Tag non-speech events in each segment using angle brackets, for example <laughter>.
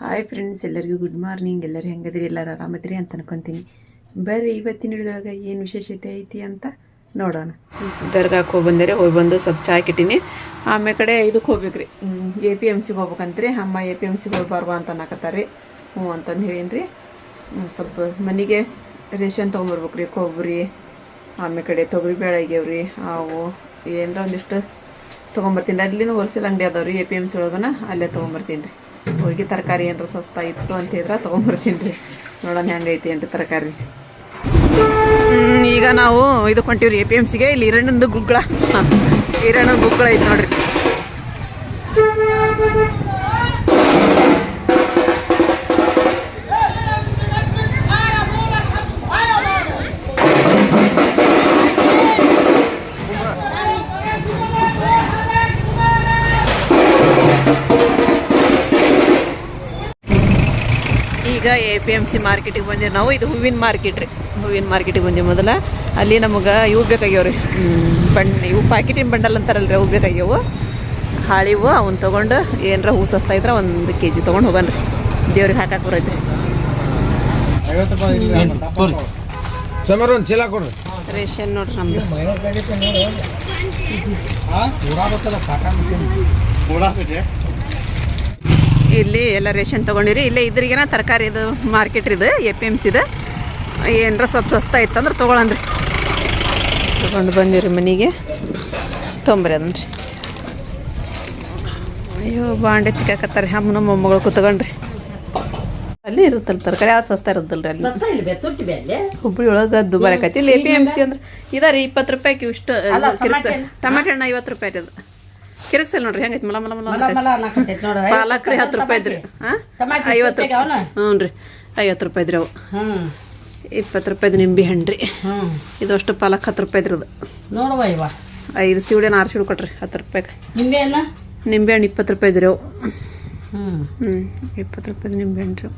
Hi friends ಎಲ್ಲರಿಗೂ good morning ಎಲ್ಲರೂ ಹೆಂಗದ್ರಿ ಎಲ್ಲರೂ ಆರಾಮದ್ರಿ ಅಂತ ಅನ್ಕೊತೀನಿ. ಬರ್ರಿ, ಇವತ್ತಿನ ಹಿಡಿದೊಳಗೆ ಏನು ವಿಶೇಷತೆ ಐತಿ ಅಂತ ನೋಡೋಣ. ದರ್ಗಾಕ್ಕೆ ಹೋಗಿ ಬಂದರೆ ಹೋಗಿ ಬಂದು ಸ್ವಲ್ಪ ಚಾಯ್ ಹಾಕಿಟ್ಟಿನಿ ಆಮೇಲೆ ಕಡೆ ಇದಕ್ಕೆ ಹೋಗ್ಬೇಕ್ರಿ. ಎ ಪಿ ಎಂ ಸಿಗೆ ಹೋಗ್ಬೇಕಂತ್ರಿ. ಅಮ್ಮ ಎ ಪಿ ಎಂ ಸಿಗೆ ಹೋಗಿ ಬರುವ ಅಂತ ಅನ್ನಕತ್ತಾರೆ. ಹ್ಞೂ ಅಂತಂದು ಹೇಳೀನಿ ಸ್ವಲ್ಪ ಮನೆಗೆ ರೇಷನ್ ತೊಗೊಂಬರ್ಬೇಕ್ರಿ ಕೊಬ್ಬರಿ ಆಮೇಲೆ ಕಡೆ ತೊಗರಿ ಬೇಳೆ ಆಗ್ಯಾವ್ರಿ ಅವು ಏನರ ಒಂದಿಷ್ಟು ತೊಗೊಂಬರ್ತೀನಿ. ಅಲ್ಲಿನೂ ಹೋಲ್ಸೇಲ್ ಅಂಗಡಿ ಅದಾವ್ರಿ ಎ ಪಿ ಎಂ ಸಿ ಒಳಗನ, ಅಲ್ಲೇ ತೊಗೊಂಬರ್ತೀನಿ ರೀ ಹೋಗಿ ತರಕಾರಿ ಏನಾರ ಸಸ್ತಾ ಇತ್ತು ಅಂತ ಹೇಳಿದ್ರೆ ತೊಗೊಂಬರ್ತೀನಿ ರೀ. ನೋಡೋಣ ಹೆಂಗೈತಿ ಅಂತ ತರಕಾರಿ. ಈಗ ನಾವು ಇದು ಹೊಂಟೀವಿ ಎ ಪಿ ಎಂ ಸಿಗೆ ಇಲ್ಲಿ ಈರಣ್ಣಂದು ಗುಗ್ಗಳ ಈರಣ್ಣ ಗುಗ್ಗಳ ಐತೆ ನೋಡ್ರಿ. ಈಗ ಎ ಪಿ ಎಂ ಸಿ ಮಾರ್ಕೆಟಿಗೆ ಬಂದಿವಿ ನಾವು. ಇದು ಹೂವಿನ ಮಾರ್ಕೆಟ್ ರೀ. ಹೂವಿನ ಮಾರ್ಕೆಟಿಗೆ ಬಂದೀವಿ ಮೊದಲ. ಅಲ್ಲಿ ನಮಗೆ ಇವು ಬೇಕಾಗ್ಯಾವ ರೀ ಬಣ್ಣ ಇವು ಪ್ಯಾಕೆಟಿನ ಬಂಡಲ್ ಅಂತಾರಲ್ರಿ ಅವು ಬೇಕಾಗ್ಯಾವು. ಹಾಳಿವು ಅವನ್ನ ತೊಗೊಂಡು ಏನರ ಹೂ ಸಸ್ತಾ ಇದ್ರೆ ಒಂದು ಕೆ ಜಿ ತೊಗೊಂಡು ಹೋಗೋಣ ರೀ. ದೇವ್ರಿಗೆ ಹಾಕಕ್ಕೆ ಬರೈತೆ ಸಮರ ಒಂದು ಚೀಲ ಕೊಡ್ರಿ. ರೇಷನ್ ನೋಡ್ರಿ ನಮ್ದು. ಇಲ್ಲಿ ಎಲ್ಲ ರೇಷನ್ ತೊಗೊಂಡಿರಿ. ಇಲ್ಲೇ ಇದ್ರಿಗೇನ ತರಕಾರಿ ಇದು ಮಾರ್ಕೆಟ್ ಇದು ಎ ಪಿ ಎಂ ಸಿದು ಏನರ ಸ್ವಲ್ಪ ಸಸ್ತಾ ಇತ್ತಂದ್ರೆ ತೊಗೊಳನ್ರಿ ತೊಗೊಂಡು ಬಂದಿರಿ ಮನೆಗೆ. ತೊಂಬರಿ ಅದನ್ರಿ ಅಯ್ಯೋ ಬಾಂಡೆ ತಿಕ್ಕಾಕತ್ತಾರೆ ಅಮ್ಮನ ಮೊಮ್ಮಗಳು ಕೂತ್ಕೊಂಡ್ರಿ. ಅಲ್ಲಿ ಇರುತ್ತಲ್ಲ ತರಕಾರಿ ಯಾರು ಸಸ್ತಾ ಇರುತ್ತಲ್ರಿ ಅಲ್ಲಿ? ಹುಬ್ಬಳ್ಳಿ ಒಳಗೆ ದುಬಾರಿ ಆಕೈತಿ. ಇಲ್ಲಿ ಎ ಪಿ ಎಂ ಸಿ ಅಂದ್ರೆ ಇದಾರಿ ಇಪ್ಪತ್ತು ರೂಪಾಯಿ ಇಷ್ಟು ಟಮಾಟೆ ಹಣ್ಣು. ಐವತ್ತು ರೂಪಾಯಿ ಅದು. ಕಿರ್ಕ್ಸಲ್ ನೋಡ್ರಿ ಹೆಂಗೈತಿ? ಮಲ ಮಲ ಮಲ. ಪಾಲಕ್ ರೀ ಹತ್ತು ರೂಪಾಯಿ ಇದ್ರಿ. ಹಾಂ? ಐವತ್ತು ರೂಪಾಯಿ ಹ್ಞೂ ರೀ ಐವತ್ತು ರೂಪಾಯಿ ಇದ್ರಿ ಅವು. ಇಪ್ಪತ್ತು ರೂಪಾಯಿದು ನಿಂಬೆ ಹಣ್ಣು ರೀ. ಇದು ಅಷ್ಟು ಪಾಲಕ್ ಹತ್ತು ರೂಪಾಯಿ ಇದ್ರದ್ದು ನೋಡುವ ಇವ. ಐದು ಸೀಡೆ ಆರು ಸೀಡು ಕೊಟ್ರಿ ಹತ್ತು ರೂಪಾಯಿ ನಿಂಬೆ ಹಣ್ಣು? ನಿಂಬೆ ಹಣ್ಣು ಇಪ್ಪತ್ತು ರೂಪಾಯಿ ಇದ್ರಿ ಅವು. ಹ್ಞೂ ಇಪ್ಪತ್ತು ರೂಪಾಯಿದು ನಿಂಬೆ ಹಣ್ಣು ರೀ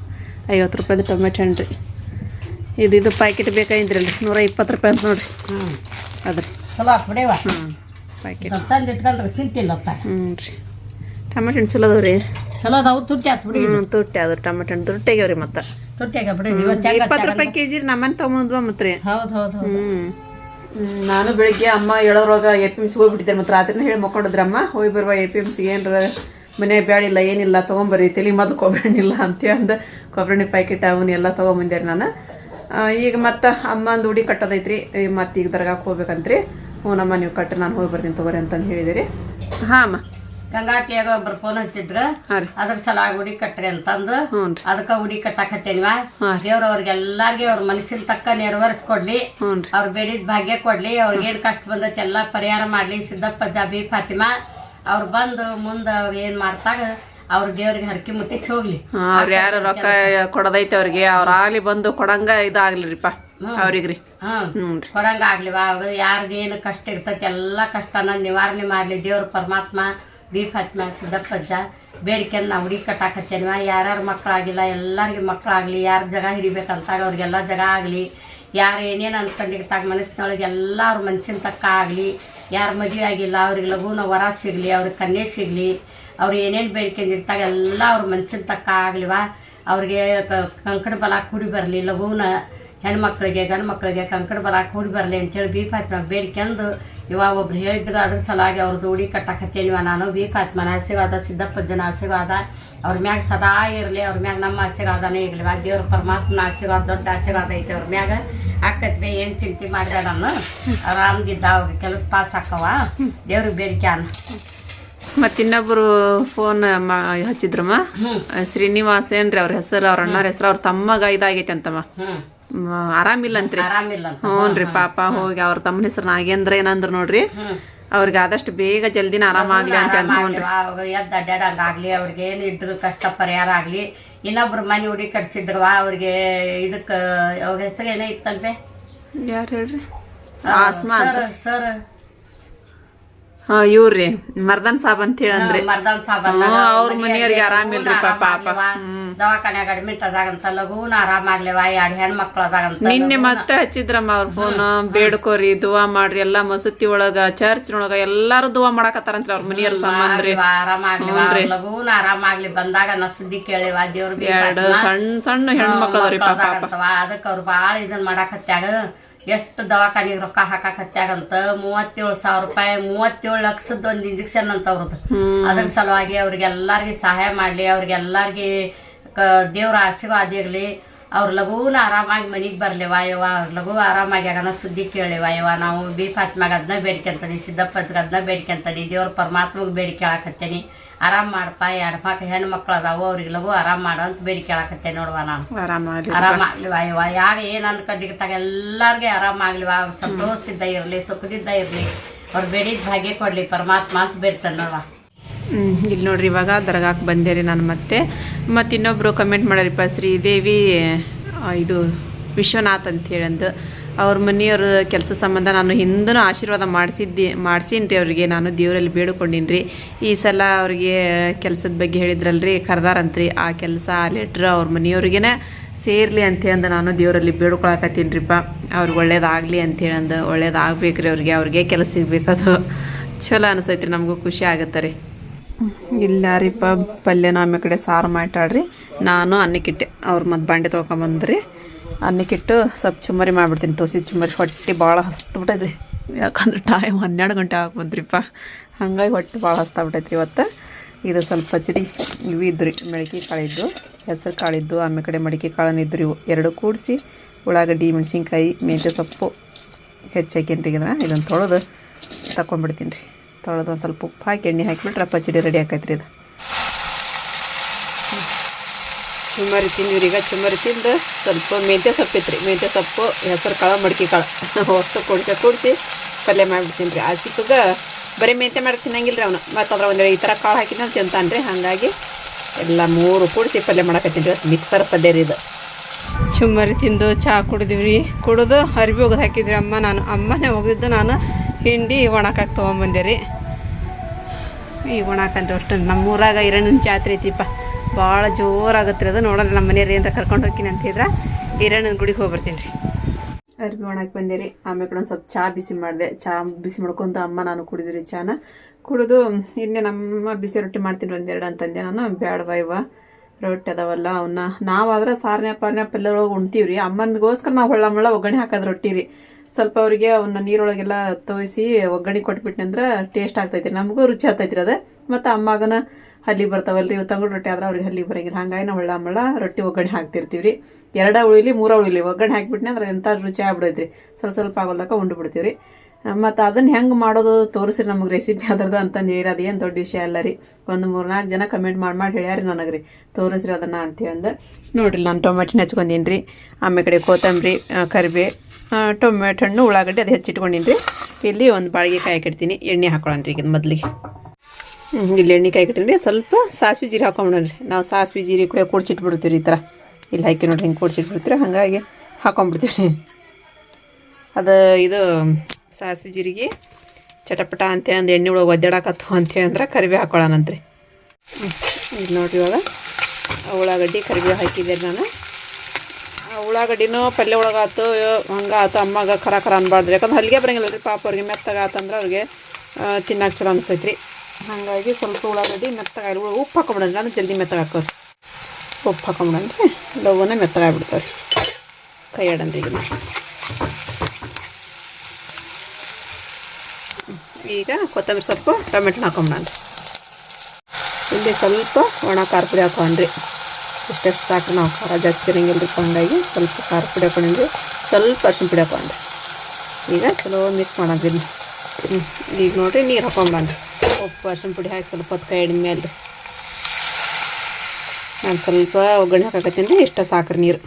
ಐವತ್ತು ರೂಪಾಯಿದು ಟೊಮೆಟೊ ಹಣ್ಣು ರೀ. ಇದು ಇದು ಪ್ಯಾಕೆಟ್ ಬೇಕಾಗಿದ್ರಲ್ಲ ನೂರ ಇಪ್ಪತ್ತು ರೂಪಾಯಿ ಅಂತ ನೋಡ್ರಿ. ಹ್ಞೂ ಅದ್ರಿ. ಚಲೋ ಹ್ಞೂ ಪ್ಯಾಕೆಟ್ ತಂದು ಇಟ್ಕೊಂಡ್ರೆ ಚಿಂತಿಲ್ಲ ಅತ್ತ. ಹ್ಞೂ ರೀ. ಟೊಮೆಟೊ ಹಣ್ಣು ಚಲೋ ಅದಾವ ರೀ ಚಲೋ ಅದಾವು ತುಟ್ಟಿ ಆತ್ ಬಿಡಿ. ಹ್ಞೂ ತುಟ್ಟಿ ಅದು ಟೊಮೆಟೊ ಹಣ್ಣು ತುಟ್ಟಿಗ್ಯಾವ ರೀ ಮತ್ತೆ. ಬಿಡಿ ಇವತ್ತು ಹೆಂಗ್ ಇಪ್ಪತ್ತು ರೂಪಾಯಿ ಕೆಜಿ ನಮ್ಮನೆ ತೊಗೊಂಬಂದ್ವ ಮತ್ತೆ ರೀ. ಹೌದು ಹೌದು ಹ್ಞೂ ನಾನು ಬೆಳಿಗ್ಗೆ ಅಮ್ಮ ಹೇಳೋದ್ರೊಳಗ ಎ ಪಿ ಎಂ ಸಿ ಹೋಗ್ಬಿಟ್ಟಿದ್ದೆ ಮತ್ತು ರಾತ್ರಿನೇ ಹೇಳಿ ಮಕ್ಕೊಂಡಿದ್ರೆ ಅಮ್ಮ ಹೋಗಿ ಬರುವ ಎ ಪಿ ಎಂ ಸಿ ಏನರ ಮನೆ ಬ್ಯಾಳಿಲ್ಲ ಏನಿಲ್ಲ ತೊಗೊಂಬರ್ರಿ ತಲೆ ಮದ್ದು ಕೊಬ್ಬರಿಣಿಲ್ಲ ಅಂತ ಅಂದ ಕೊಬ್ಬರಿ ಪ್ಯಾಕೆಟ್ ಅವನ್ನ ಎಲ್ಲ ತೊಗೊಂಬಂದ್ಯಾರ ನಾನು. ಈಗ ಮತ್ತೆ ಅಮ್ಮಂದು ಉಡಿ ಕಟ್ಟೋದೈತ್ರಿ ಮತ್ತೆ ಈಗ ದರ್ಗಾಕ್ಕೆ ಹೋಗ್ಬೇಕಂತ್ರಿ. ಹ್ಞೂ ನಮ್ಮ ನೀವು ಕಟ್ರಿ ನಾನು ಹೋಗಿ ಬರ್ತೀನಿ ತಗೋರಿ ಅಂತಂದು ಹೇಳಿದಿರಿ. ಹಾಂ ಅಮ್ಮ. ಗಂಗಾತಿಯಾಗ ಒಬ್ರು ಫೋನ್ ಹಚ್ಚಿದ್ರ. ಹಾಂ ರೀ. ಅದ್ರ ಸಲಾಗಿ ಉಡಿ ಕಟ್ರಿ ಅಂತಂದು. ಹ್ಞೂ ಅದಕ್ಕೆ ಉಡಿ ಕಟ್ಟಾಕತ್ತೇನಿವ? ದೇವ್ರ ಅವ್ರಿಗೆಲ್ಲಾರ್ಗೆ ಅವ್ರ ಮನಸ್ಸಿನ ತಕ್ಕ ನೆರವೇರಿಸ್ಕೊಡ್ಲಿ ಅವ್ರ ಬೇಡಿದ ಭಾಗ್ಯ ಕೊಡ್ಲಿ. ಅವ್ರಿಗೆ ಏನ್ ಕಷ್ಟ ಬಂದೈತಿ ಎಲ್ಲಾ ಪರಿಹಾರ ಮಾಡ್ಲಿ. ಸಿದ್ದಪ್ಪ ಜಾಬಿ ಫಾತಿಮಾ. ಅವ್ರು ಬಂದು ಮುಂದೆ ಅವ್ರು ಏನ್ ಮಾಡ್ತಾಗ ಅವ್ರ ದೇವ್ರಿಗೆ ಹರಕೆ ಮುಟ್ಟಿಸಿ ಹೋಗ್ಲಿ. ಅವ್ರು ಯಾರು ರೊಕ್ಕ ಕೊಡದೈತೆ ಅವ್ರಿಗೆ. ಅವ್ರು ಆಗ್ಲಿ ಬಂದು ಕೊಡಂಗ ಇದಾಗ್ಲಿ ರೀಪ ಅವ್ರಿಗೆ ರೀ ಹ್ಮ್. ಹ್ಞೂ ರೀ ಕೊಡಂಗ ಆಗ್ಲಿವಾ ಅವ್ರು ಯಾರ್ದು ಏನು ಕಷ್ಟ ಇರ್ತೈತಿ ಎಲ್ಲ ಕಷ್ಟನ ನಿವಾರಣೆ ಮಾಡ್ಲಿ. ದೇವ್ರ ಪರಮಾತ್ಮ ಬಿ ಫಾತ್ಮ ಸಿದ್ದಪ್ಪಜ್ಜ ಬೇಡಿಕೆನ ನಾವು ಹುಡಿ ಕಟ್ಟಾಕತ್ತೇನಿವ ಯಾರ್ಯಾರು ಮಕ್ಕಳಾಗಿಲ್ಲ ಎಲ್ಲರಿಗೆ ಮಕ್ಕಳಾಗ್ಲಿ ಯಾರು ಜಗ ಹಿಡಿಬೇಕಂತಾಗ ಅವ್ರಿಗೆಲ್ಲ ಜಗ ಆಗಲಿ. ಯಾರು ಏನೇನು ಅನ್ಕೊಂಡಿರ್ತಾಗ ಮನಸ್ಸಿನೊಳಗೆ ಎಲ್ಲ ಅವ್ರ ಮನ್ಸಿನ ತಕ್ಕ ಆಗಲಿ. ಯಾರು ಮದುವೆ ಆಗಿಲ್ಲ ಅವ್ರಿಗೆ ಲಘುನ ವರ ಸಿಗಲಿ ಅವ್ರಿಗೆ ಕನ್ಯೆ ಸಿಗಲಿ. ಅವ್ರು ಏನೇನು ಬೇಡ್ಕೊಂಡಿರ್ತಾಗ ಎಲ್ಲ ಅವ್ರ ಮನ್ಸಿನ ತಕ್ಕ ಆಗ್ಲಿವಾ ಅವ್ರಿಗೆ ಕಂಕಣ ಬಲ ಕುಡಿ ಬರಲಿ ಲಘುನ ಹೆಣ್ಮಕ್ಳಿಗೆ ಗಂಡು ಮಕ್ಕಳಿಗೆ ಕಂಕಣ ಬರಕ್ಕೆ ಕೂಡಿ ಬರಲಿ ಅಂತೇಳಿ ಬಿ ಫಾತ್ಮ ಬೇಡ್ಕೊಂಡು ಇವಾಗ ಒಬ್ರು ಹೇಳಿದ್ರು. ಅದ್ರ ಸಲಾಗಿ ಅವ್ರದ್ದು ಉಡಿ ಕಟ್ಟಾಕತ್ತೇನಿವ ನಾನು. ಬಿ ಫಾತ್ಮನ ಆಶೀರ್ವಾದ ಸಿದ್ದಪ್ಪಜ್ಜನ ಆಶೀರ್ವಾದ. ಅವ್ರ ಮ್ಯಾಗ ಸದಾ ಇರಲಿ ಅವ್ರ ಮ್ಯಾಗ ನಮ್ಮ ಆಶೀರ್ವಾದನೇ ಆ ದೇವ್ರ ಪರಮಾತ್ಮನ ಆಶೀರ್ವಾದ ದೊಡ್ಡ ಆಶೀರ್ವಾದ ಐತೆ ಅವ್ರ ಮ್ಯಾಗ. ಆಕತ್ವೆ ಏನು ಚಿಂತೆ ಮಾಡಬೇಡ ನಾನು ಆರಾಮದಿದ್ದ ಅವ್ರಿಗೆ ಕೆಲಸ ಪಾಸ್ ಹಾಕವ ದೇವ್ರಿಗೆ ಬೇಡಿಕೆ ಅನ್ನ. ಮತ್ತು ಇನ್ನೊಬ್ಬರು ಫೋನ್ ಹಚ್ಚಿದ್ರಮ್ಮ? ಶ್ರೀನಿವಾಸ ಏನ್ರಿ ಅವ್ರ ಹೆಸರು ಅವ್ರ ಅಣ್ಣರ ಹೆಸರು ಅವ್ರ ತಮ್ಮಗ ಇದಾಗೈತೆ ಅಂತಮ್ಮ. ಆರಾಮಿಲ್ಲಂತ್ರಿ. ಆರಾಮಿಲ್ಲ ಅಂತ ಹ್ಞೂನ್ರಿ ಪಾಪ ಹೋಗಿ ಅವ್ರ ತಮ್ಮನ ಹೆಸರು ನಾಗೇಂದ್ರ ಏನಂದ್ರು ನೋಡ್ರಿ ಅವ್ರಿಗೆ ಆದಷ್ಟು ಬೇಗ ಜಲ್ದಿನ ಆರಾಮಾಗ್ಲಿ ಅಂತ ಅಂದ್ಕೊಂಡ್ರಿ. ಎದ್ದ ಅವಾಗ ಎದ್ದು ಅಡ್ಡಾಡಂಗೆ ಆಗಲಿ ಅವ್ರಿಗೆ ಏನು ಇದ್ರ ಕಷ್ಟ ಪರಿಹಾರ ಆಗಲಿ ಇನ್ನೊಬ್ರು ಮನೆ ಹುಡಿ ಕಟ್ಸಿದ್ರವ ಅವ್ರಿಗೆ ಇದಕ್ಕೆ ಅವ್ರ ಹೆಸರು ಏನೋ ಇತ್ತಂತೆ ಯಾರು ಹೇಳ್ರಿ? ಆಸ್ಮಾ ಸರ್ ಸರ್ ಇವ್ರಿ ಮರ್ದನ್ ಸಾಬ್ ಅಂತ ಹೇಳಂದ್ರಿ ಮರ್ದನ್ ಸಾಬ್ ಅವ್ರ ಮನೆಯವ್ರಿಗೆ ಆರಾಮಿಲ್ರಿ ಪಾಪ ಪಾಪ. ದವಾಖಾನ್ಯಾಗ ಅಡ್ಮಿಟ್ ಅದಾಗಂತ ಲಗೂನ ಆರಾಮಾಗ್ಲಿವ ಎರಡು ಹೆಣ್ಮಕ್ಳು ಅದಾಗಂತ ನಿನ್ನೆ ಮತ್ತೆ ಹಚ್ಚಿದ್ರಮ್ಮ ಅವ್ರ ಫೋನ್ ಬೇಡ್ಕೋರಿ ದುವಾ ಮಾಡ್ರಿ ಎಲ್ಲಾ ಮಸೂತಿ ಒಳಗ ಚರ್ಚ್ ಒಳಗ ಎಲ್ಲಾರು ದುವಾ ಮಾಡಕತ್ತಾರಂತ್ರಿ ಅವ್ರ ಮನೆಯವ್ರ ಸಂಬಂಧ್ರಿ ಆರಾಮಾಗ್ಲಿ ಲಗೂನ ಆರಾಮಾಗ್ಲಿ ಬಂದಾಗ ನಾ ಸುದ್ದಿ ಕೇಳಿವ? ದೇವ್ರ ಎರಡು ಸಣ್ಣ ಸಣ್ಣ ಹೆಣ್ಮಕ್ಳು ಅದಕ್ಕ ಪಾಪ ಮಕ್ಕಳದಾಗಂತವ ಅದಕ್ಕೆ ಅವ್ರು ಭಾಳ ಇದನ್ನ ಮಾಡಾಕತ್ಯಾಗ. ಎಷ್ಟು ದವಾಖಾನಿಗೆ ರೊಕ್ಕ ಹಾಕಾಕತ್ಯಾಗಂತ ಮೂವತ್ತೇಳು ಸಾವಿರ ರೂಪಾಯಿ ಮೂವತ್ತೇಳು ಲಕ್ಷದ ಒಂದು ಇಂಜೆಕ್ಷನ್ ಅಂತ ಅವ್ರದ್ದು ಅದ್ರ ಸಲುವಾಗಿ ಅವ್ರಿಗೆಲ್ಲರಿಗೆ ಸಹಾಯ ಮಾಡಲಿ ಅವ್ರಿಗೆಲ್ಲರಿಗೆ ಕ ದೇವ್ರ ಆಶೀರ್ವಾದ ಇರಲಿ. ಅವ್ರು ಲಘೂನ ಆರಾಮಾಗಿ ಮನೆಗೆ ಬರಲಿ ವಾಯವ್ವ ಅವ್ರ ಲಘು ಆರಾಮಾಗಿ ಆಗನ ಸುದ್ದಿ ಕೇಳಿ ವಾಯವ್ವ ನಾವು ಬಿ ಫಾತ್ಮಾಗ ಅದನ್ನ ಬೇಡ್ಕೊಂತೀನಿ ಸಿದ್ದಪ್ಪಜ್ಗೆ ಅದನ್ನ ಬೇಡ್ಕೊಂತೀನಿ ದೇವ್ರ ಪರಮಾತ್ಮಗೆ ಬೇಡಿಕೆ ಹೇಳಕತ್ತೇನಿ ಆರಾಮ್ ಮಾಡಪ್ಪ ಎರಡು ಮಕ್ಳು ಹೆಣ್ಣು ಮಕ್ಳು ಅದಾವು ಅವ್ರಿಗೆಲ್ಲವೂ ಆರಾಮ್ ಮಾಡು ಅಂತ ಬೇಡಿ ಹೇಳಕತ್ತೇನೆ ನೋಡುವ ನಾನು. ಆರಾಮ ಆಗ್ಲಿವ ಯಾಗ ಏನು ಅನ್ಕೊಂಡಿರ್ತಾಗ ಎಲ್ಲಾರ್ಗೆ ಆರಾಮಾಗ್ಲಿವ ಆಗ್ಲಿವ ಸಂತೋಷದಿಂದ ಇರಲಿ ಸುಖದಿಂದ ಇರಲಿ. ಅವ್ರು ಬೇಡಿದ ಭಾಗ್ಯ ಕೊಡ್ಲಿ ಪರಮಾತ್ಮ ಅಂತ ಬೇಡ್ತಾನೆ ನೋಡುವ. ಹ್ಮ್ ಇಲ್ಲಿ ನೋಡ್ರಿ ಇವಾಗ ದರ್ಗಾಕ್ಕೆ ಬಂದೆ ರೀ ನಾನು ಮತ್ತೆ. ಮತ್ತು ಇನ್ನೊಬ್ರು ಕಮೆಂಟ್ ಮಾಡ್ಯಾರಿಪ್ಪ ಶ್ರೀದೇವಿ ಇದು ವಿಶ್ವನಾಥ್ ಅಂತ ಹೇಳಂದು. ಅವ್ರ ಮನೆಯವ್ರ ಕೆಲಸ ಸಂಬಂಧ ನಾನು ಹಿಂದೂ ಆಶೀರ್ವಾದ ಮಾಡಿಸಿದ್ದೆ ಮಾಡ್ಸೀನಿ ಅವ್ರಿಗೆ. ನಾನು ದೇವರಲ್ಲಿ ಬೇಡ್ಕೊಂಡಿನಿ ರೀ ಈ ಸಲ ಅವ್ರಿಗೆ ಕೆಲಸದ ಬಗ್ಗೆ ಹೇಳಿದ್ರಲ್ರಿ, ಕರ್ದಾರಂತ್ರಿ. ಆ ಕೆಲಸ, ಆ ಲೆಟ್ರ್ ಅವ್ರ ಮನೆಯವ್ರಿಗೇನೆ ಸೇರಲಿ ಅಂತೇಂದು ನಾನು ದೇವರಲ್ಲಿ ಬೇಡ್ಕೊಳಕತ್ತೀನಿ ರೀಪ್ಪ ಅವ್ರಿಗೆ ಒಳ್ಳೇದಾಗಲಿ ಅಂತೇಳಂದು ಒಳ್ಳೇದಾಗಬೇಕು ರೀ ಅವ್ರಿಗೆ. ಅವ್ರಿಗೆ ಕೆಲಸ ಸಿಗಬೇಕದು. ಚಲೋ ಅನಿಸೈತೆ ರೀ ನಮಗೂ ಖುಷಿ ಆಗುತ್ತೆ ರೀ ಇಲ್ಲ ರೀಪ್ಪ ಪಲ್ಯನ ಆಮೇಲೆ ಕಡೆ ಸಾರು ಮಾಡ್ತಾಳ್ರಿ ನಾನು ಅನ್ನಕ್ಕಿಟ್ಟೆ. ಅವ್ರು ಮತ್ತು ಬಾಂಡೆ ತೊಳ್ಕೊಂಬಂದ್ರಿ ಅನ್ನಕ್ಕಿಟ್ಟು ಸ್ವಲ್ಪ ಚುಮ್ಮರಿ ಮಾಡಿಬಿಡ್ತೀನಿ ತೋಸಿ, ಚುಮ್ಮರಿ ಹೊಟ್ಟೆ ಭಾಳ ಹಸ್ತ್ಬಿಟ್ಟೈತ್ರಿ. ಯಾಕಂದ್ರೆ ಟೈಮ್ ಹನ್ನೆರಡು ಗಂಟೆ ಆಗ್ಬಂದ್ರಿಪ್ಪ. ಹಂಗಾಗಿ ಹೊಟ್ಟೆ ಭಾಳ ಹಸ್ತಾಬಿಟ್ಟೈತ್ರಿ ಇವತ್ತು. ಇದು ಸ್ವಲ್ಪ ಪಚಡಿ ಇವು ಇದ್ದು ರೀ ಮೆಳಕೆ ಕಾಳಿದ್ದು, ಹೆಸರು ಕಾಳಿದ್ದು, ಆಮೇಲೆ ಕಡೆ ಮಡಿಕೆ ಕಾಳನ್ನು ಇದ್ದು ಇವು. ಎರಡು ಕೂಡಿಸಿ ಉಳ್ಳಾಗಡ್ಡಿ, ಮೆಣಸಿನ್ಕಾಯಿ, ಮೆಂತ್ಯ ಸೊಪ್ಪು ಹೆಚ್ಚಾಕೇನ್ರಿ ಇದನ್ನ. ಇದನ್ನು ತೊಳೆದು ತಗೊಂಡ್ಬಿಡ್ತೀನಿ ರೀ. ತೊಳೆದು ಒಂದು ಸ್ವಲ್ಪ ಉಪ್ಪು ಹಾಕಿ, ಎಣ್ಣೆ ಹಾಕಿಬಿಟ್ರೆ ಪಚಡಿ ರೆಡಿ ಆಕೈತ್ರಿ ಇದು. ಚುಮ್ಮರಿ ತಿಂದಿವ್ರಿ ಈಗ ಚುಮ್ಮರಿ ತಿಂದು ಸ್ವಲ್ಪ ಮೆಂತ್ಯ ಸೊಪ್ಪು ಇತ್ತು ರೀ ಮೆಂತ್ಯ ಸೊಪ್ಪು, ಹೆಸರು ಕಾಳು, ಮಡಿಕೆ ಕಾಳು. <laughs> ಹೊಸ ಕುಡಿಸಿ ಕೂಡಿಸಿ ಪಲ್ಯ ಮಾಡಿಬಿಡ್ತೀನಿ ರೀ. ಆ ಬರೀ ಮೆಂತ್ಯ ಮಾಡಿ ತಿನ್ನಂಗಿಲ್ಲ ರೀ ಅವನು. ಮತ್ತು ಅದ್ರ ಒಂದು ಈ ಥರ ಕಾಳು ಹಾಕಿದ್ರೆ ತಿಂತಾನೆ ರೀ ಹಾಗಾಗಿ ಎಲ್ಲ ಮೂರು ಕೂಡಿಸಿ ಪಲ್ಯ ಮಾಡಕತ್ತೀನಿ ರೀ. ಮಿಕ್ಸರ್ ಪಲ್ಯ ರೀ ಇದು. ಚುಮ್ಮರಿ ತಿಂದು ಚಹಾ ಕುಡಿದಿವ್ರಿ ಕುಡಿದು ಅರ್ಬಿ ಒಗ್ದು ಹಾಕಿದ್ರಿ ಅಮ್ಮ ನಾನು. ಅಮ್ಮನೇ ಒಗ್ದಿದ್ದು ನಾನು ಹಿಂಡಿ ಒಣಕಾಕಿ ತೊಗೊಂಬಂದೆ ರೀ. ಈಗ ಒಣಕಂದ್ರೆ ಅಷ್ಟು. ನಮ್ಮೂರಾಗ ಹಿರಣ್ಣನ ಜಾತ್ರೆ ಐತಿಪ್ಪ ಭಾಳ ಜೋರಾಗತ್ತೆ ರೀ ಅದು. ನೋಡೋಣ ನಮ್ಮ ಮನೆಯವ್ರು ಏನಾರ ಕರ್ಕೊಂಡು ಹೋಗ್ತೀನಿ ಅಂತ ಹೇಳಿದ್ರೆ ಹಿರಣ್ಣನ ಗುಡಿಗೆ ಹೋಗಿ ಬರ್ತೀನಿ ರೀ ಅರ್ಬಿ ಬಂದೆ ರೀ. ಆಮೇಲೆ ಕೂಡ ಒಂದು ಸ್ವಲ್ಪ ಚಹಾ ಬಿಸಿ ಮಾಡಿದೆ. ಚಹಾ ಬಿಸಿ ಮಾಡ್ಕೊಂತ ಅಮ್ಮ ನಾನು ಕುಡಿದ್ರಿ ಚಹಾನ ಕುಡಿದು ಇನ್ನೇ ನಮ್ಮ ಬಿಸಿ ರೊಟ್ಟಿ ಮಾಡ್ತೀನಿ ಒಂದೆರಡು ಅಂತಂದೆ ನಾನು. ಬ್ಯಾಡವ ಇವ ರೊಟ್ಟಿ ಅದಾವಲ್ಲ ಅವನ್ನ ನಾವಾದ್ರೆ ಸಾರನೆ ಪಾರನೆ ಪಲ್ಯ ಒಳಗೆ ಉಣ್ತೀವಿ ರೀ. ಅಮ್ಮನಿಗೋಸ್ಕರ ನಾವು ಹೊಳ್ಳ ಮಳ್ಳ ಒಗ್ಗರಣೆ ಹಾಕೋದು ರೊಟ್ಟಿ ರೀ. ಸ್ವಲ್ಪ ಅವರಿಗೆ ಅವನ್ನ ನೀರೊಳಗೆಲ್ಲ ತೋಯಿಸಿ ಒಗ್ಗರಣೆ ಕೊಟ್ಬಿಟ್ನಂದ್ರೆ ಟೇಸ್ಟ್ ಆಗ್ತೈತಿ ನಮಗೂ ರುಚಿ ಆಗ್ತೈತಿ ಅದು. ಮತ್ತು ಅಮ್ಮಗನ ಹಲ್ಲಿ ಬರ್ತಾವಲ್ರಿ, ಇವು ತಂಗಳು ರೊಟ್ಟಿ ಆದ್ರೆ ಅವ್ರಿಗೆ ಹಲ್ಲಿ ಬರಂಗಿಲ್ಲ. ಹಂಗಾಗಿ ನಾವು ಒಳ್ಳೆ ಮಳ್ಳ ರೊಟ್ಟಿ ಒಗ್ಗರಣೆ ಹಾಕ್ತಿರ್ತೀವಿ ರೀ ಎರಡ ಉಳಿಲಿ ಮೂರ ಉಳಿಲಿ ಒಗ್ಗರಣೆ ಹಾಕಿಬಿಟ್ನೆ ಅಂದ್ರೆ ಎಂಥ ರುಚಿ ಆಗ್ಬಿಡೈತ್ರಿ. ಸ್ವಲ್ಪ ಸ್ವಲ್ಪ ಆಗೋಲ್ದಕ್ಕ ಉಂಡು ಬಿಡ್ತೀವಿ ರೀ ಮತ್ತು ಅದನ್ನು ಹೆಂಗೆ ಮಾಡೋದು ತೋರಿಸ್ರಿ ನಮಗೆ ರೆಸಿಪಿ ಅದ್ರದ್ದು ಅಂತಂದು ಹೇಳಿ ಅದೇನು ದೊಡ್ಡ ವಿಷಯ ಅಲ್ಲ ರೀ. ಒಂದು ಮೂರು ನಾಲ್ಕು ಜನ ಕಮೆಂಟ್ ಮಾಡಿ ಮಾಡಿ ಹೇಳ್ಯಾರಿ ನನಗೆ ರೀ ತೋರಿಸ್ರಿ ಅದನ್ನು ಅಂತೇಳಿ ನೋಡಿರಿ ನಾನು ಟೊಮೆಟೊ ಹೆಚ್ಕೊಂಡೀನಿ ರೀ ಆಮೇಲೆ ಕಡೆ ಕೊತ್ತಂಬರಿ ಕರಿಬೇ ಟೊಮೆಟೊ ಹಣ್ಣು ಉಳ್ಳಾಗಡ್ಡೆ ಅದು ಹೆಚ್ಚಿಟ್ಕೊಂಡೀನಿ ರೀ ಇಲ್ಲಿ ಒಂದು ಬಾಳಿಗೆ ಕಾಯಿ ಕಟ್ತೀನಿ ಎಣ್ಣೆ ಹಾಕೊಳ್ಳೋಣ ರೀ ಈಗ ಮೊದಲಿಗೆ. ಇಲ್ಲಿ ಎಣ್ಣೆ ಕಾಯಿ ಕಟ್ಟಿನಿ ಸ್ವಲ್ಪ ಸಾಸಿವೆ ಜೀರಿಗೆ ಹಾಕೊಂಬಿಡೋಣ ನಾವು ಸಾಸಿವೆ ಜೀರಿಗೆ ಕೂಡ ಕೊಡ್ಸಿಟ್ಬಿಡ್ತೀವಿ ಈ ಥರ ಇಲ್ಲಿ ಹಾಕಿ ನೋಡ್ರಿ ಹಿಂಗೆ ಕೂಡ್ಸಿಟ್ಬಿಡ್ತೀವಿ ಹಾಗಾಗಿ ಹಾಕೊಂಡ್ಬಿಡ್ತೀವಿ ಅದು ಇದು ಸಾಸಿವೆ ಜೀರಿಗೆ ಚಟಪಟ ಅಂತ ಅಂದು ಎಣ್ಣೆ ಒಳಗೆ ಒದ್ದಾಡಕತ್ತು ಅಂತೇಳಿ ಅಂದ್ರೆ ಕರಿಬೇವು ಹಾಕೊಳ್ಳೋಣಂತ್ರಿ ಇದು ನೋಡ್ರಿ ಇವಾಗ ಉಳ್ಳಾಗಡ್ಡಿ ಕರಿಬೇವು ಹಾಕಿದ್ದೆ ನಾನು. ಉಳ್ಳಾಗಡ್ಡಿನೂ ಪಲ್ಯ ಒಳಗಾಯ್ತು ಹಂಗೆ ಆಯ್ತು ಅಮ್ಮಗೆ ಖರ ಖರ ಅನ್ಬಾರ್ದು ಯಾಕಂದ್ರೆ ಹಲ್ಲಿಗೆ ಬರಂಗಿಲ್ಲ ರೀ ಪಾಪ ಅವ್ರಿಗೆ, ಮೆತ್ತಗೆ ಆತಂದ್ರೆ ಅವ್ರಿಗೆ ತಿನ್ನಕ್ಕೆ ಚಲೋ ಅನಿಸ್ತೈತೆ ರೀ ಹಾಗಾಗಿ ಸ್ವಲ್ಪ ಉಳ್ಳಾಗಡ್ಡಿ ಮೆತ್ತಗಾಗಿ ಉಪ್ಪು ಹಾಕೊಂಬಿಡೋಣ. ನಾನು ಜಲ್ದಿ ಮೆತ್ತಗೆ ಹಾಕೋರಿ ಉಪ್ಪು ಹಾಕೊಂಬಿಡನ್ರಿ ಲವನೇ ಮೆತ್ತಗಾಗ್ಬಿಡ್ತಾರೆ ಕೈ ಆಡನ್ರಿ ಈಗ ಈಗ ಕೊತ್ತಂಬರಿ ಸೊಪ್ಪು ಟೊಮೆಟೊ ಹಾಕೊಂಬಿಡೋಣ. ಇಲ್ಲಿ ಸ್ವಲ್ಪ ಒಣ ಖಾರ ಪುಡಿ ಹಾಕೊಂಡ್ರಿ. ಇಷ್ಟೇ ಸಾಕು ನಾವು ಖಾರ ಜಾಸ್ತಿ ಇರಂಗಿಲ್ಲ ಹಂಗಾಗಿ ಸ್ವಲ್ಪ ಖಾರ ಪುಡಿ ಹಾಕೊಂಡ್ರಿ. ಸ್ವಲ್ಪ ಅರ್ಶಿನ ಪುಡಿ ಹಾಕೊಂಡ್ರಿ. ಈಗ ಚಲೋ ಮಿಕ್ಸ್ ಮಾಡೋದ್ರಿ ಈಗ ನೋಡಿರಿ ನೀರು ಹಾಕೊಂಬಂದ್ರಿ ಉಪ್ಪು, ಅರ್ಶಿನ ಪುಡಿ ಹಾಕಿ ಸ್ವಲ್ಪ ಹೊತ್ತು ಕೈ ಮೇಲೆ ನಾನು ಸ್ವಲ್ಪ ಒಗ್ಗರಣೆ ಹಾಕಕತ್ತೀನಿ. ರೀ ಇಷ್ಟ ಸಾಕ್ರಿ ನೀರು.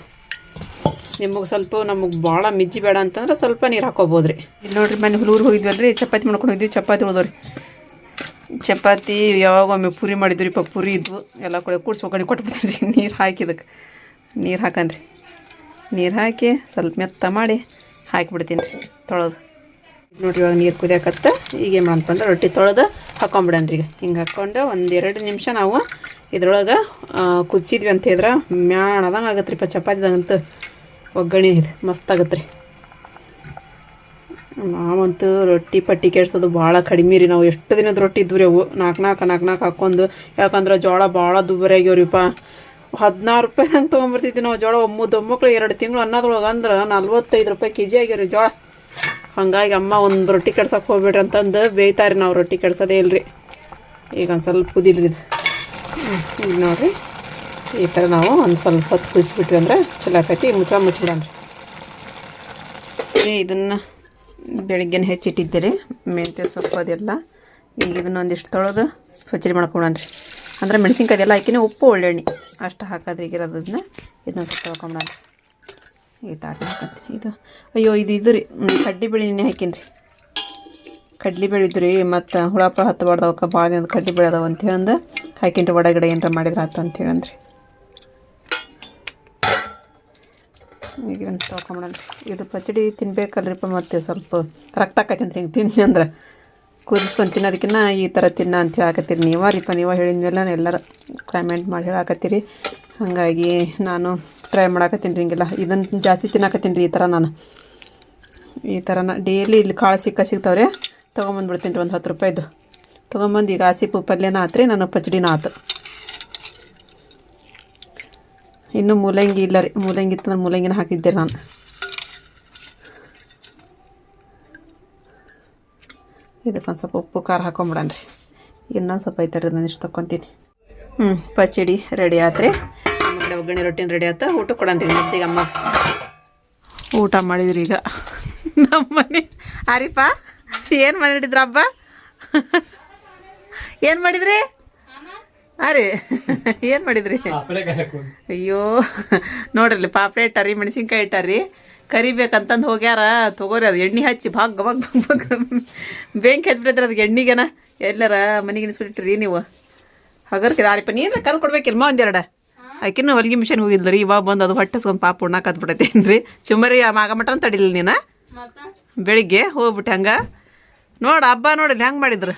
ನಿಮಗೆ ಸ್ವಲ್ಪ ನಮಗೆ ಭಾಳ ಮಿಜ್ಜಿ ಬೇಡ ಅಂತಂದ್ರೆ ಸ್ವಲ್ಪ ನೀರು ಹಾಕೋಬೋದು ರೀ ಇಲ್ಲಿ ನೋಡಿರಿ ಮನೆ ಹುಲೂರು ಹೋಗಿದ್ವಲ್ಲ ರೀ ಚಪಾತಿ ಮಾಡ್ಕೊಂಡು ಹೋಗಿದ್ವಿ. ಚಪಾತಿ ಉಳ್ದವ್ರಿ. ಚಪಾತಿ ಯಾವಾಗ ಒಮ್ಮೆ ಪುರಿ ಮಾಡಿದ್ವಿ ರೀ ಪುರಿ ಇದ್ವು. ಎಲ್ಲ ಕೂಡ ಕೂಡಿಸಿ ಒಗ್ಗರಣೆ ಕೊಟ್ಬಿಡ್ತೀನಿ ರೀ <laughs> ನೀರು ಹಾಕಿದಕ್ಕೆ ನೀರು ಹಾಕನ್ರಿ. ನೀರು ಹಾಕಿ ಸ್ವಲ್ಪ ಮೆತ್ತ ಮಾಡಿ ಹಾಕಿಬಿಡ್ತೀನಿ ರೀ ತೊಳೆದು. ನೋಡ್ರಿ, ಇವಾಗ ನೀರು ಕುದಿಯಾಕತ್ತ. ಈಗ ಏನು ಮಾಡಂತಂದ್ರೆ ರೊಟ್ಟಿ ತೊಳೆದು ಹಾಕೊಂಬಿಡನ್ರಿ ಈಗ. ಹಿಂಗೆ ಹಾಕ್ಕೊಂಡು ಒಂದೆರಡು ನಿಮಿಷ ನಾವು ಇದ್ರೊಳಗೆ ಕುದಿಸಿದ್ವಿ ಅಂತ ಹೇಳಿದ್ರೆ ಮ್ಯಾಣದಂಗೆ ಆಗತ್ತೆ ರೀ ಚಪಾತಿದಂಗಂತೂ ಒಗ್ಗರಣೆ ಇದು. ಮಸ್ತ್ ಆಗತ್ತೆ ರೀ ನಾವಂತೂ ರೊಟ್ಟಿ ಪಟ್ಟಿ ಕೆಡ್ಸೋದು ಭಾಳ ಕಡಿಮೆ ರೀ ನಾವು. ಎಷ್ಟು ದಿನದ ರೊಟ್ಟಿ ಇದ್ವು ರೀ ಅವು? ನಾಲ್ಕು ನಾಲ್ಕು ನಾಲ್ಕು ನಾಲ್ಕು ಹಾಕ್ಕೊಂಡು ಯಾಕಂದ್ರೆ ಜೋಳ ಭಾಳ ದುಬಾರಿ ಆಗ್ಯಾವ್ರಿಪ್ಪ ಹದಿನಾರು ರೂಪಾಯಿ ಹಂಗೆ ತೊಗೊಂಬರ್ತಿದ್ವಿ ನಾವು ಜೋಳ. ಒಮ್ಮು ಒಮ್ಮಕ್ಳು ಎರಡು ತಿಂಗಳು ಅನ್ನೋದ್ರೊಳಗೆ ಅಂದ್ರೆ ನಲ್ವತ್ತೈದು ರೂಪಾಯಿ ಕೆ ಜಿ ಆಗ್ಯಾವ್ರಿ ಜೋಳ. ಹಂಗಾಗಿ ಅಮ್ಮ ಒಂದು ರೊಟ್ಟಿ ಕೆಡ್ಸಕ್ಕೆ ಹೋಗ್ಬೇಡ್ರಿ ಅಂತಂದು ಬೇಯ್ತಾರೆ ನಾವು ರೊಟ್ಟಿ ಕೆಡ್ಸೋದೇ ಇಲ್ರಿ. ಈಗ ಒಂದು ಸ್ವಲ್ಪ ಕುದಿಲ್ರಿ ಇದು. ಈಗ ನೋಡ್ರಿ. ಈ ಥರ ನಾವು ಒಂದು ಸ್ವಲ್ಪ ಹೊತ್ತು ಕುದಿಸ್ಬಿಟ್ವಿ ಅಂದ್ರೆ ಚಲೋ ಆಕೈತಿ. ಮುಚ್ಚ ಮುಚ್ಚಿಬಿಡೋಣ ರೀ ಇದನ್ನು ಬೆಳಗ್ಗೆನೇ ಹೆಚ್ಚಿಟ್ಟಿದ್ದೆ ರೀ ಮೆಂತ್ಯ ಸೊಪ್ಪು ಅದೆಲ್ಲ. ಈಗ ಇದನ್ನ ಒಂದಿಷ್ಟು ತೊಳೆದು ಪಚಡಿ ಮಾಡ್ಕೊಳಣ್ರಿ ಅಂದ್ರೆ ಮೆಣಸಿನ್ಕಾಯಿ ಅದೆಲ್ಲ ಹಾಕಿನ ಉಪ್ಪು, ಒಳ್ಳೆಣ್ಣೆ ಅಷ್ಟು ಹಾಕೋದ್ರಿಗಿರೋದನ್ನ ಇದನ್ನ ಸ್ವಲ್ಪ ಈ ಹಾಕಂತೀನಿ ಇದು ಅಯ್ಯೋ, ಇದು ಇದು ರೀ. ಕಡ್ಲಿ ಬೇಳೆ ನೆನೆ ಹಾಕೀನಿ ರೀ ಕಡ್ಲಿ ಮತ್ತು ಹುಳಪ್ಪ ಹತ್ತಬಾರ್ದು ಅವಕ್ಕೆ ಭಾಳ ದಿನ ಕಡ್ಲಿ ಬೇಳೆ ಅದಾವ ಅಂತ ಹೇಳಂದು. ಹಾಕಿಂಟ್ರೆ ಒಳಗಡೆ ಏನಾರ ಮಾಡಿದ್ರೆ ಆಯ್ತು ಅಂತ ಹೇಳಂದ್ರಿ. ಈಗ ಇದನ್ನು ಇದು ಪಚಡಿ ತಿನ್ಬೇಕಲ್ರಿಪ್ಪ, ಮತ್ತೆ ಸ್ವಲ್ಪ ರಕ್ತ ಆಕೈತಿ ಅಂತ ಹಿಂಗೆ ತಿನ್ನಿ ಅಂದ್ರೆ. ಕುದಿಸ್ಕೊಂಡು ತಿನ್ನೋದಕ್ಕಿಂತ ಈ ಥರ ತಿನ್ನ ಅಂತ ಹೇಳಾಕತ್ತೀರಿ ನೀವ. ರೀಪ, ನೀವು ಹೇಳಿದ್ಮೇಲೆ ಎಲ್ಲರೂ ಕಮೆಂಟ್ ಮಾಡಿ ಹೇಳಾಕತ್ತೀರಿ. ಹಾಗಾಗಿ ನಾನು ಟ್ರೈ ಮಾಡಾಕತ್ತೀನಿ ರೀ ಹಿಂಗೆಲ್ಲ. ಇದನ್ನು ಜಾಸ್ತಿ ತಿನ್ನಾಕತ್ತೀನಿ ರೀ ಈ ಥರ ನಾನು. ಈ ಥರನ ಡೈಲಿ ಇಲ್ಲಿ ಕಾಳು ಸಿಕ್ಕ ಸಿಗ್ತಾವ್ರೆ, ತೊಗೊಂಬಂದ್ಬಿಡ್ತೀನಿ ರೀ ಒಂದು ಹತ್ತು ರೂಪಾಯಿದು. ತೊಗೊಂಬಂದು ಈಗ ಆಸಿಪು ಪಲ್ಯನ ಆತ್ರಿ ನಾನು ಪಚಡಿನ ಆತು. ಇನ್ನು ಮೂಲಂಗಿ ಇಲ್ಲ ರೀ. ಮೂಲಂಗಿ ಇತ್ತಂದ್ರೆ ಮೂಲಂಗಿನ ಹಾಕಿದ್ದೆ ನಾನು. ಇದಕ್ಕೊಂದು ಸ್ವಲ್ಪ ಉಪ್ಪು, ಖಾರ ಹಾಕೊಂಬಿಡನ್ರಿ ಇನ್ನೊಂದು ಸ್ವಲ್ಪ ಐತೆ ನಾನು ಇಷ್ಟು ತೊಗೊತೀನಿ ಹ್ಞೂ ಪಚಡಿ ರೆಡಿ ಆತ್ರಿ ಒಗ್ಗರಣೆ ರೊಟ್ಟಿನ ರೆಡಿ ಆಯ್ತಾ ಊಟ ಕೊಡಂತೀವಿ ಮುದ್ದಿಗೆ ಅಮ್ಮ. ಊಟ ಮಾಡಿದ್ರಿ ಈಗ. ನಮ್ಮ ಮನೆ. ಏನು ಮಾಡಿದ್ರ ಹಬ್ಬ ಏನು ಮಾಡಿದ್ರಿ? ಅರೆ, ಏನು ಮಾಡಿದ್ರಿ? ಅಯ್ಯೋ ನೋಡ್ರಿ ಪಾಪಡೆ ಇಟ್ಟಾರಿ ಮೆಣಸಿನ್ಕಾಯಿ ಇಟ್ಟಾರಿ ಕರಿಬೇಕಂತಂದು ಹೋಗ್ಯಾರ. ತಗೋರಿ, ಅದು ಎಣ್ಣೆ ಹಚ್ಚಿ ಭಾಗ್ ಭಾಗ್ ಭಾಗ್ ಬೆಂಕಿ ಅದು ಅದಕ್ಕೆ ಎಣ್ಣೆಗೆನ. ಎಲ್ಲರ ಮನೆಗೆ ನಿಸ್ಬಿಟ್ಟಿರಿ ನೀವು. ಹಗರ್ಕಿದ ಆರಿಪ ನೀನು ಕಲ್ ಕೊಡ್ಬೇಕಿಲ್ಮ ಒಂದೆರಡ. ಆಕಿನ ಹೊಲಿಗೆ ಮಿಷನ್ ಹೋಗಿದ್ರಿ ಇವಾಗ ಬಂದು ಅದು ಹೊಟ್ಟೆಸ್ಕೊಂಡು ಪಾಪ ಉಣ್ಣಾಕ ಹತ್ಬಿಟ್ಟೈತೇನ್ರಿ ಚುಮ್ಮರಿ ಆ ಮಾಗ ಮಟನ್ ತಡಿಲಿ ನೀನು? ಬೆಳಿಗ್ಗೆ ಹೋಗ್ಬಿಟ್ಟು ಹಂಗ. ನೋಡ ಹಬ್ಬ ನೋಡಿ ಹೆಂಗೆ ಮಾಡಿದ್ರು?